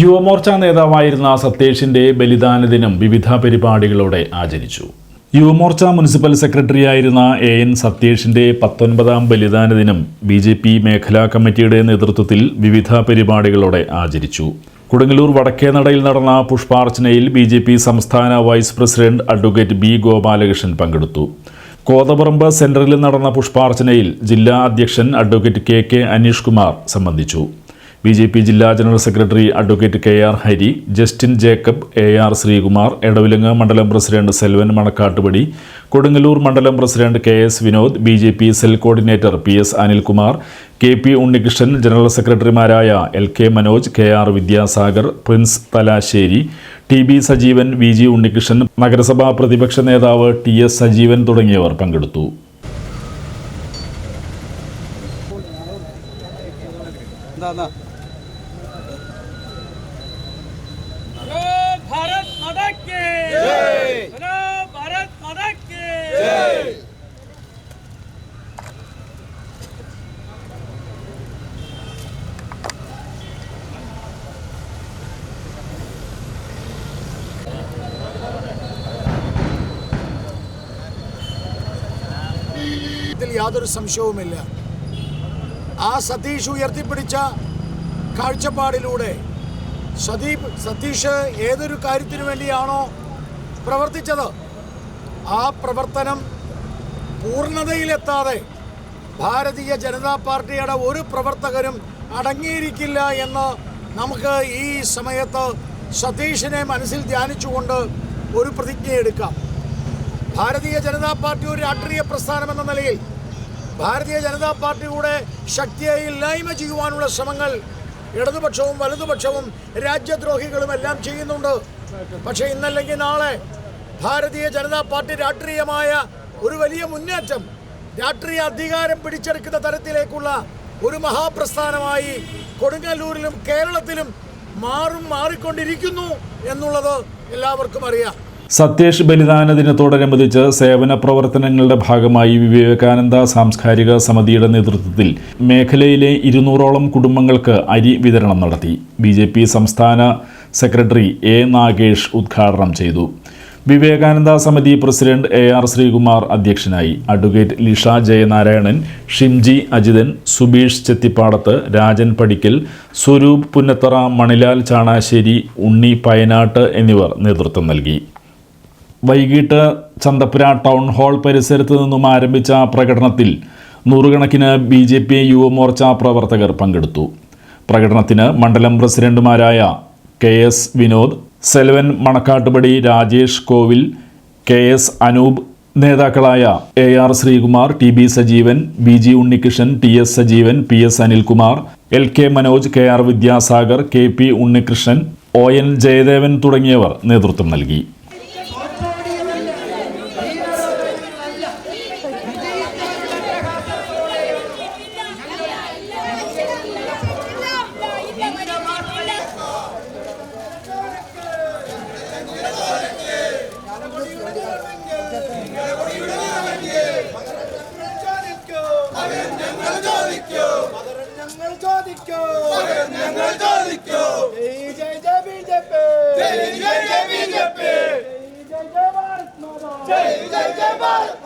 യുവമോർച്ച നേതാവായിരുന്ന സതീഷിന്റെ ബലിദാന ദിനം വിവിധ പരിപാടികളോടെ ആചരിച്ചു. യുവമോർച്ച മുനിസിപ്പൽ സെക്രട്ടറിയായിരുന്ന എ എൻ സതീഷിന്റെ പത്തൊൻപതാം ബലിദാന ദിനം ബി ജെ പി മേഖലാ കമ്മിറ്റിയുടെ നേതൃത്വത്തിൽ വിവിധ പരിപാടികളോടെ ആചരിച്ചു. കൊടുങ്ങല്ലൂർ വടക്കേനടയിൽ നടന്ന പുഷ്പാർച്ചനയിൽ ബി ജെ പി സംസ്ഥാന vice president advocate B Gopalakrishnan പങ്കെടുത്തു. കോതപറമ്പ് സെന്ററിൽ നടന്ന പുഷ്പാർച്ചനയിൽ ജില്ലാ അധ്യക്ഷൻ advocate K K Aneesh Kumar സംബന്ധിച്ചു. ബി ജെ പി ജില്ലാ general secretary advocate K R Hari Justin Jacob A R Sreekumar Edavilangu മണ്ഡലം പ്രസിഡന്റ് സെൽവൻ മണക്കാട്ടുപടി കൊടുങ്ങല്ലൂർ മണ്ഡലം president K S Vinod B J P cell coordinator P S Anilkumar K P Unnikrishnan general സെക്രട്ടറിമാരായ L K Manoj K R Vidyasagar Prince Thalassery T B Sajeevan V G Unnikrishnan നഗരസഭാ പ്രതിപക്ഷ നേതാവ് T S Sajeevan തുടങ്ങിയവർ പങ്കെടുത്തു. എന്താ യാതൊരു സംശയവുമില്ല. ആ സതീഷ് ഉയർത്തിപ്പിടിച്ച കാഴ്ചപ്പാടിലൂടെ സതീപ് സതീഷ് ഏതൊരു കാര്യത്തിനു വേണ്ടിയാണോ പ്രവർത്തിച്ചത്? ആ പ്രവർത്തനം പൂർണതയിലെത്താതെ ഭാരതീയ ജനതാ പാർട്ടിയുടെ ഒരു പ്രവർത്തകരും അടങ്ങിയിരിക്കില്ല എന്ന് നമുക്ക് ഈ സമയത്ത് സതീഷിനെ മനസ്സിൽ ധ്യാനിച്ചുകൊണ്ട് ഒരു പ്രതിജ്ഞയെടുക്കാം. ഭാരതീയ ജനതാ പാർട്ടി ഒരു രാഷ്ട്രീയ പ്രസ്ഥാനമെന്ന നിലയിൽ ഭാരതീയ ജനതാ പാർട്ടി കൂടെ ശക്തിയെ ഇല്ലായ്മ ചെയ്യുവാനുള്ള ശ്രമങ്ങൾ ഇടതുപക്ഷവും വലതുപക്ഷവും രാജ്യദ്രോഹികളും എല്ലാം ചെയ്യുന്നുണ്ട്. പക്ഷേ ഇന്നല്ലെങ്കിൽ നാളെ ഭാരതീയ ജനതാ പാർട്ടി രാഷ്ട്രീയമായ ഒരു വലിയ മുന്നേറ്റം രാഷ്ട്രീയ അധികാരം പിടിച്ചെടുക്കുന്ന തരത്തിലേക്കുള്ള ഒരു മഹാപ്രസ്ഥാനമായി കൊടുങ്ങല്ലൂരിലും കേരളത്തിലും മാറും മാറിക്കൊണ്ടിരിക്കുന്നു എന്നുള്ളത് എല്ലാവർക്കും അറിയാം. സത്യേഷ് ബലിദാന ദിനത്തോടനുബന്ധിച്ച് സേവന പ്രവർത്തനങ്ങളുടെ ഭാഗമായി വിവേകാനന്ദ സാംസ്കാരിക സമിതിയുടെ നേതൃത്വത്തിൽ മേഖലയിലെ ഇരുന്നൂറോളം കുടുംബങ്ങൾക്ക് അരി വിതരണം നടത്തി. ബി ജെ പി സംസ്ഥാന സെക്രട്ടറി എ നാഗേഷ് ഉദ്ഘാടനം ചെയ്തു. Vivekananda Samithi president A R Sreekumar അധ്യക്ഷനായി. അഡ്വക്കേറ്റ് ലിഷ ജയനാരായണൻ ഷിംജി അജിതൻ സുബീഷ് ചെത്തിപ്പാടത്ത് രാജൻ പടിക്കൽ സ്വരൂപ് പുന്നത്തറ മണിലാൽ ചാണാശ്ശേരി ഉണ്ണി പയനാട്ട് എന്നിവർ നേതൃത്വം നൽകി. വൈകിട്ട് ചന്തപ്പുര ടൗൺ ഹാൾ പരിസരത്ത് നിന്നും ആരംഭിച്ച പ്രകടനത്തിൽ നൂറുകണക്കിന് ബി ജെ പി യുവമോർച്ച പ്രവർത്തകർ പങ്കെടുത്തു. പ്രകടനത്തിന് മണ്ഡലം പ്രസിഡന്റുമാരായ K S Vinod Selvan Manakkattupadi Rajesh Kovil K S Anoop നേതാക്കളായ A R Sreekumar T B Sajeevan B G Unnikrishnan T S Sajeevan P S Anilkumar L K Manoj K R Vidyasagar K P Unnikrishnan O N Jayadevan തുടങ്ങിയവർ നേതൃത്വം നൽകി. ചോദിക്കൂ ഞങ്ങൾ ചോദിക്കൂ ജയ് ജയ് ജയ് ബി ജെ പി ജയ് ജയ് ജയ് ബി ജെ പി ജയ് ജയ് ഭാരത് മാതാ. ജയ് ജയ് ജയ് ഭാരത്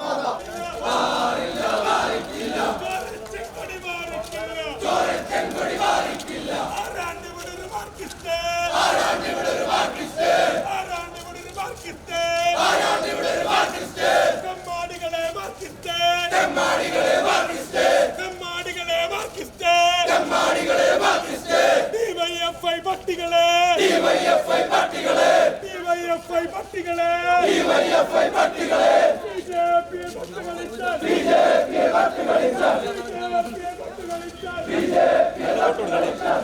കളിച്ചാൽ